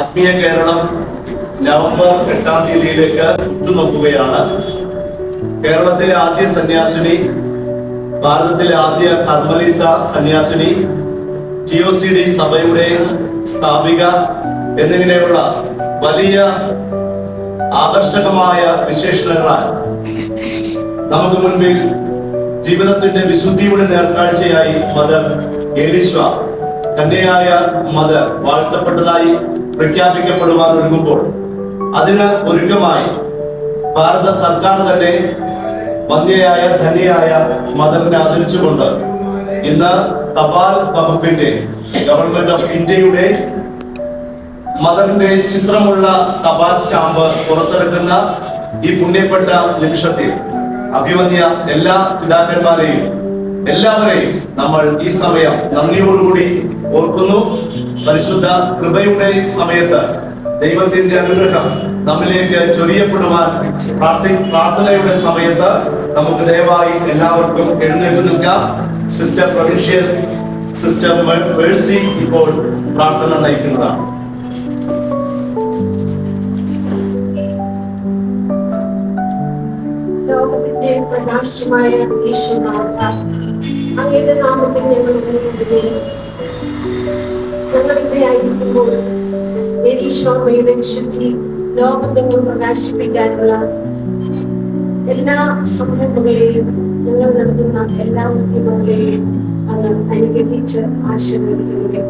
ആത്മീയ കേരളം നവംബർ എട്ടാം തീയതിയിലേക്ക് ഉറ്റുനോക്കുകയാണ്. കേരളത്തിലെ ആദ്യ സന്യാസിനി ഭാരതത്തിലെ ആദ്യ കർമ്മലീത സന്യാസിനി ടി ഒ സി ഡി സഭയുടെ സ്ഥാപിക എന്നിങ്ങനെയുള്ള വലിയ ആകർഷകമായ വിശേഷണങ്ങളാൽ നമുക്ക് മുൻപിൽ ജീവിതത്തിന്റെ വിശുദ്ധിയുടെ നേർക്കാഴ്ചയായി മദർ ഏലിശ്വ കന്യയായ മദർ വാഴ്ത്തപ്പെട്ടതായി പ്രഖ്യാപിക്കപ്പെടുവാൻ ഒരുങ്ങുമ്പോൾ അതിന് ഒരുക്കമായി ഭാരത സർക്കാർ തന്നെ വന്ധ്യയായ ധനിയായ മദറിനെ ആദരിച്ചുകൊണ്ട് ഇന്ന് തപാൽ വകുപ്പിന്റെ ഗവൺമെന്റ് ഓഫ് ഇന്ത്യയുടെ മദറിന്റെ ചിത്രമുള്ള തപാൽ സ്റ്റാമ്പ് പുറത്തിറക്കുന്ന ഈ പുണ്യപ്പെട്ട നിമിഷത്തിൽ അഭിമന്യ എല്ലാ പിതാക്കന്മാരെയും എല്ലാവരെയും നമ്മൾ ഈ സമയം നന്ദിയോടുകൂടി ഓർക്കുന്നു. പരിശുദ്ധ കൃപയുടെ സമയത്ത് ദൈവത്തിന്റെ അനുഗ്രഹം നമ്മിലേക്ക് ചൊരിയപ്പെടുവാൻ പ്രാർത്ഥി പ്രാർത്ഥനയുടെ സമയത്ത് നമുക്ക് ദയവായി എല്ലാവർക്കും എഴുന്നേറ്റ് നിൽക്കാം. സിസ്റ്റർ പ്രൊവിൻഷ്യൽ സിസ്റ്റർ മേഴ്സി ഇപ്പോൾ പ്രാർത്ഥന നയിക്കുന്നതാണ്. പ്രകാശമായ അങ്ങയുടെ നാമത്തിൽ ഞങ്ങൾ എലീശോമയുടെ വിശുദ്ധി ലോകത്തെങ്ങും പ്രകാശിപ്പിക്കാനുള്ള എല്ലാ സംരംഭങ്ങളെയും ഞങ്ങൾ നടത്തുന്ന എല്ലാ ഉദ്യമങ്ങളെയും അങ്ങ് അനുഗ്രഹിച്ച് ആശീർവദിക്കുകയും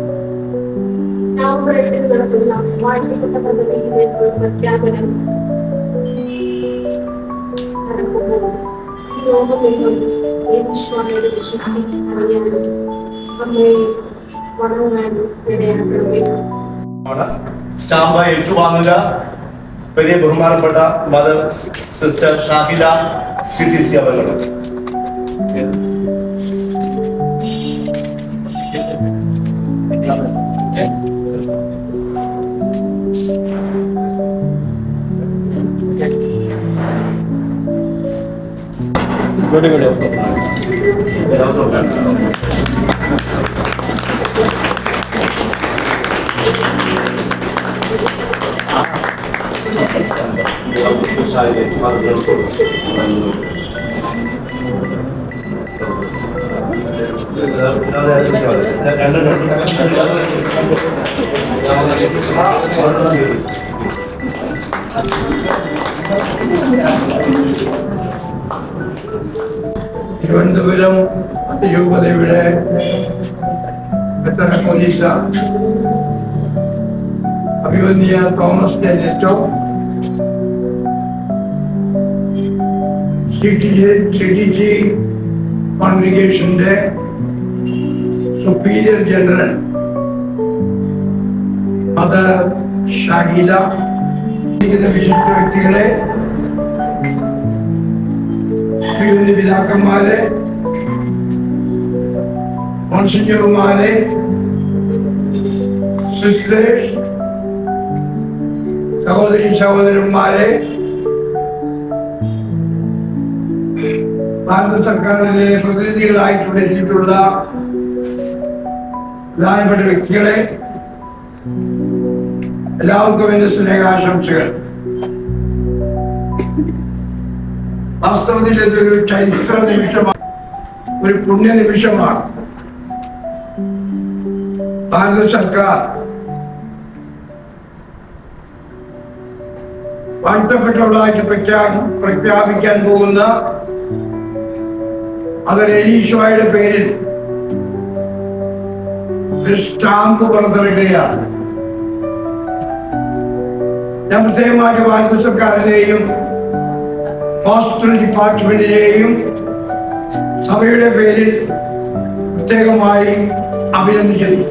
നവംബർ എട്ടിന് നടക്കുന്ന വാഴ്ത്തപ്പെട്ട പദവിയിലേക്കുള്ള പ്രഖ്യാപനം നടക്കുമ്പോൾ ഈ ലോകമെങ്ങും യേശുവായുടെ വിശുദ്ധി അറിയാനും അമ്മയെ വണങ്ങാനും ഇടയാക്കണമേ. ആണ് സ്റ്റാമ്പ് ഏറ്റുവാങ്ങുക വലിയ ബഹുമാനപ്പെട്ട Mother Sister Shahila C T C അവർ തിരുവനന്തപുരം അതിരൂപതയുടെ വെത്തന പോലീസ അഭിവന്യ Thomas നെറ്റോ C T C T C കോൺഗ്രിഗേഷന്റെ superior general mother Shahila. വിശിഷ്ട വ്യക്തികളെ പിതാക്കന്മാരെ മോൺസിഞ്ഞർമാരെ സിസ്റ്റേഴ്സ് സഹോദരി സഹോദരന്മാരെ ഭാരത സർക്കാരിലെ പ്രതിനിധികളായിട്ടുണ്ട് എത്തിയിട്ടുള്ള പ്രധാനപ്പെട്ട വ്യക്തികളെ എല്ലാവർക്കും എന്റെ സ്നേഹാശംസകൾ. വാസ്തവത്തിൽ ഇതൊരു ചരിത്ര നിമിഷമാണ് ഒരു പുണ്യ നിമിഷമാണ് ഭാരത സർക്കാർ വാഴ്ത്തപ്പെട്ടവളായിട്ട് പ്രഖ്യാപി പ്രഖ്യാപിക്കാൻ പോകുന്ന അതൊരു ഈശോയുടെ പേരിൽ ദൃഷ്ടാന്ത് പുറത്തിറക്കുകയാണ്. ഞാൻ പ്രത്യേകമായിട്ട് ഭാരത സർക്കാരിനെയും ഹോസ്പിറ്റൽ ഡിപ്പാർട്ട്മെന്റിനെയും സഭയുടെ പേരിൽ പ്രത്യേകമായി അഭിനന്ദിക്കുന്നു.